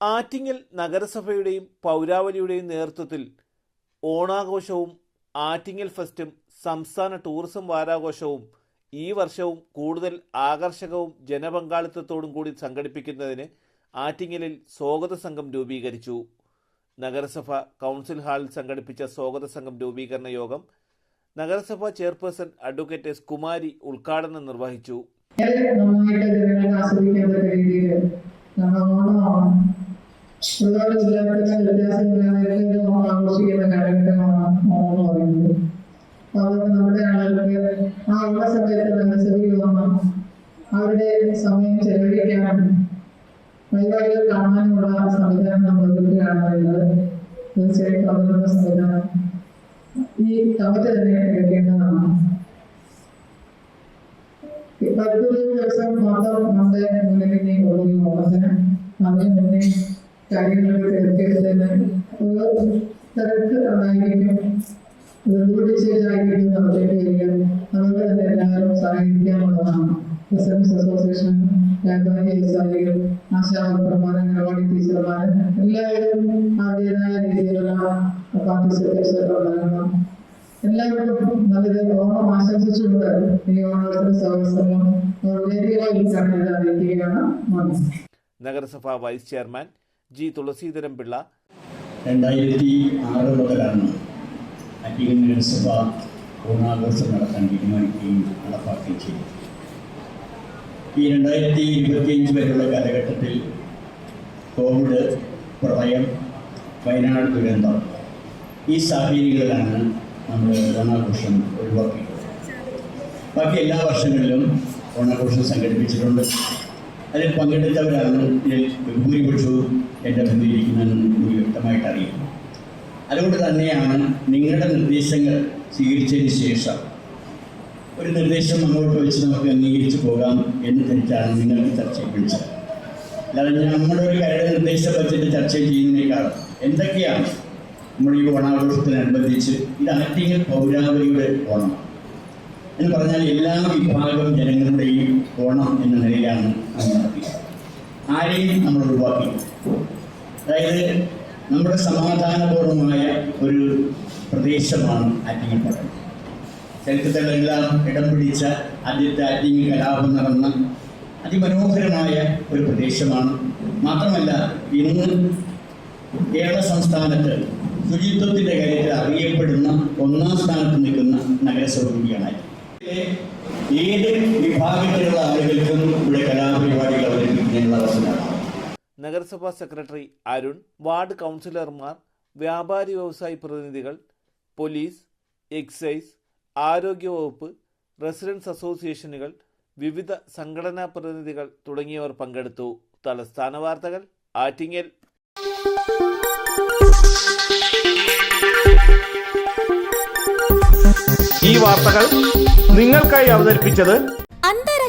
ആറ്റിങ്ങൽ നഗരസഭയുടെയും പൗരാവലിയുടെയും നേതൃത്വത്തിൽ ഓണാഘോഷവും ആറ്റിങ്ങൽ ഫെസ്റ്റും സംസ്ഥാന ടൂറിസം വാരാഘോഷവും ഈ വർഷവും കൂടുതൽ ആകർഷകവും ജനപങ്കാളിത്തത്തോടും കൂടി സംഘടിപ്പിക്കുന്നതിന് ആറ്റിങ്ങലിൽ സ്വാഗത സംഘം രൂപീകരിച്ചു. നഗരസഭ കൗൺസിൽ ഹാളിൽ സംഘടിപ്പിച്ച സ്വാഗത സംഘം രൂപീകരണ യോഗം നഗരസഭ ചെയർപേഴ്സൺ അഡ്വക്കേറ്റ് എസ് കുമാരി ഉദ്ഘാടനം നിർവഹിച്ചു. ഒരുപാട് ജില്ലാതല വ്യത്യാസങ്ങളാണ് ഓണം ആഘോഷിക്കുന്ന കാലഘട്ടമാണ് ഓണം പറയുന്നത്. അതുകൊണ്ട് നമ്മുടെ ആളുകൾക്ക് ആ ഉള്ള സമയത്ത് നഗരസഭയിൽ സജീവമാണ് അവരുടെ സമയം ചെലവഴിക്കാനും വൈകാരികൾ കാണാനുള്ള സംവിധാനം നമ്മൾ ഒരുക്കുകയാണ് വേണ്ടത് തീർച്ചയായിട്ടും അതിനുള്ള സംവിധാനം ഈ കമ്മിറ്റി തന്നെ കേൾക്കേണ്ടതാണ് പത്തൊരു ദിവസം മാത്രം നമ്മുടെ ഉള്ളൂ ഈ ഓണത്തിന് അതിന് മുന്നേ കാര്യങ്ങളൊക്കെ തിരക്കെടുത്തതിന് ഒരു തിരക്ക് തന്നെ എല്ലാവരും സഹകരിക്കാനുള്ളതാണ് റെസിഡൻസ് അസോസിയേഷൻ വ്യാപാരി വ്യവസായികൾ ടീച്ചർമാർ എല്ലാവരും അവരുടേതായ രീതിയിലുള്ള പാർട്ടിസിപ്പേഷൻ ഉണ്ടാകണം. എല്ലാവർക്കും നല്ലൊരു ഓണം ആശംസിച്ചുകൊണ്ട് ഈ ഓണത്തിന് സഹോത്സവം വേദികളായി കണ്ടത് അറിയിക്കുകയാണ്. നഗരസഭ vice chairman G Thulaseedharan Pillai. രണ്ടായിരത്തി ആറ് മുതലാണ് അറ്റിങ്ങൽ നഗരസഭ ഓണാഘോഷം നടത്താൻ തീരുമാനിക്കുകയും നടപ്പാക്കുകയും ചെയ്തു ഈ രണ്ടായിരത്തി ഇരുപത്തിയഞ്ച് വരെയുള്ള കാലഘട്ടത്തിൽ കോവിഡ് പ്രളയം വയനാട് ദുരന്തം ഈ സാഹചര്യങ്ങളിലാണ് നമ്മൾ ഓണാഘോഷം ഒഴിവാക്കിയത് ബാക്കി എല്ലാ വർഷങ്ങളിലും ഓണാഘോഷം സംഘടിപ്പിച്ചിട്ടുണ്ട്. അതിൽ പങ്കെടുത്തവരാണ് ഭൂരിപക്ഷവും എന്റെ മുന്നിലിരിക്കുന്നതെന്ന് എനിക്ക് വ്യക്തമായിട്ട് അറിയാം അതുകൊണ്ട് തന്നെയാണ് നിങ്ങളുടെ നിർദ്ദേശങ്ങൾ സ്വീകരിച്ചതിന് ശേഷം ഒരു നിർദ്ദേശം അങ്ങോട്ട് വെച്ച് നമുക്ക് അംഗീകരിച്ച് പോകാം എന്ന് ധരിച്ചാണ് നിങ്ങൾക്ക് ചർച്ചയിൽ വിളിച്ചത്. അല്ലാതെ നമ്മുടെ ഒരു കരട് നിർദ്ദേശ ബജറ്റ് ചർച്ച ചെയ്യുന്നതിനേക്കാൾ എന്തൊക്കെയാണ് നമ്മൾ ഈ ഓണാഘോഷത്തിനനുബന്ധിച്ച് ഇത് ആറ്റിങ്ങൽ പൗരാവലിയുടെ ഓണം? എന്ന് പറഞ്ഞാൽ എല്ലാ വിഭാഗം ജനങ്ങളുടെയും ഓണം എന്ന നിലയിലാണ് നമ്മൾ നടത്തിയത്. ആരെയും നമ്മൾ ഒഴിവാക്കി അതായത് നമ്മുടെ സമാധാനപൂർവമായ ഒരു പ്രദേശമാണ് ആറ്റിങ്ങൽ പട്ടണം ചരിത്രത്തിലെല്ലാം ഇടം പിടിച്ച ആദ്യത്തെ ആറ്റിങ്ങൽ കലാപം നടന്ന അതിമനോഹരമായ ഒരു പ്രദേശമാണ്. മാത്രമല്ല ഇന്ന് കേരള സംസ്ഥാനത്ത് ശുചിത്വത്തിന്റെ കാര്യത്തിൽ അറിയപ്പെടുന്ന ഒന്നാം സ്ഥാനത്ത് നിൽക്കുന്ന നഗരസഭ കൂടിയാണ് ഏത് വിഭാഗത്തിലുള്ള ആളുകൾക്കും ഇവിടെ കലാപരിപാടികൾ അവതരിപ്പിക്കുന്നതിനുള്ള അവസരമാണ്. നഗരസഭാ സെക്രട്ടറി അരുൺ വാർഡ് കൗൺസിലർമാർ വ്യാപാരി വ്യവസായി പ്രതിനിധികൾ പോലീസ് എക്സൈസ് ആരോഗ്യവകുപ്പ് റെസിഡൻസ് അസോസിയേഷനുകൾ വിവിധ സംഘടനാ പ്രതിനിധികൾ തുടങ്ങിയവർ പങ്കെടുത്തു. തലസ്ഥാന വാർത്തകൾ ആറ്റിങ്ങൽ. ഈ വാർത്തകൾ നിങ്ങൾക്കായി അവതരിപ്പിച്ചത്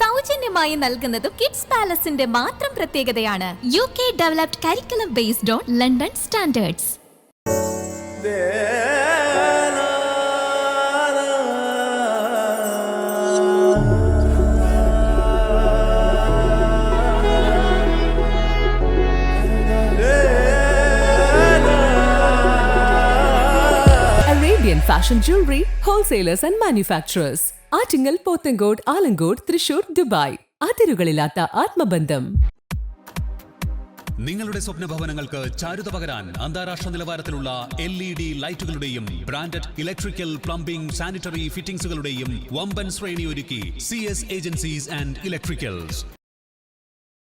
സൗജന്യമായി നൽകുന്നതും കിഡ്സ് പാലസിന്റെ മാത്രം പ്രത്യേകതയാണ് U K developed curriculum based on London standards Arabian Fashion Jewelry Wholesalers and Manufacturers. Attingal Pothencode Alamcode Thrissur Dubai. അതിരുകളില്ലാത്ത ആത്മബന്ധം. നിങ്ങളുടെ സ്വപ്ന ഭവനങ്ങൾക്ക് ചാരുത പകരാൻ അന്താരാഷ്ട്ര നിലവാരത്തിലുള്ള എൽ ഇ ഡി ലൈറ്റുകളുടെയും ബ്രാൻഡഡ് ഇലക്ട്രിക്കൽ പ്ലംബിംഗ് സാനിറ്ററി ഫിറ്റിംഗ്സുകളുടെയും വമ്പൻ ശ്രേണി ഒരുക്കി C S agencies and electricals.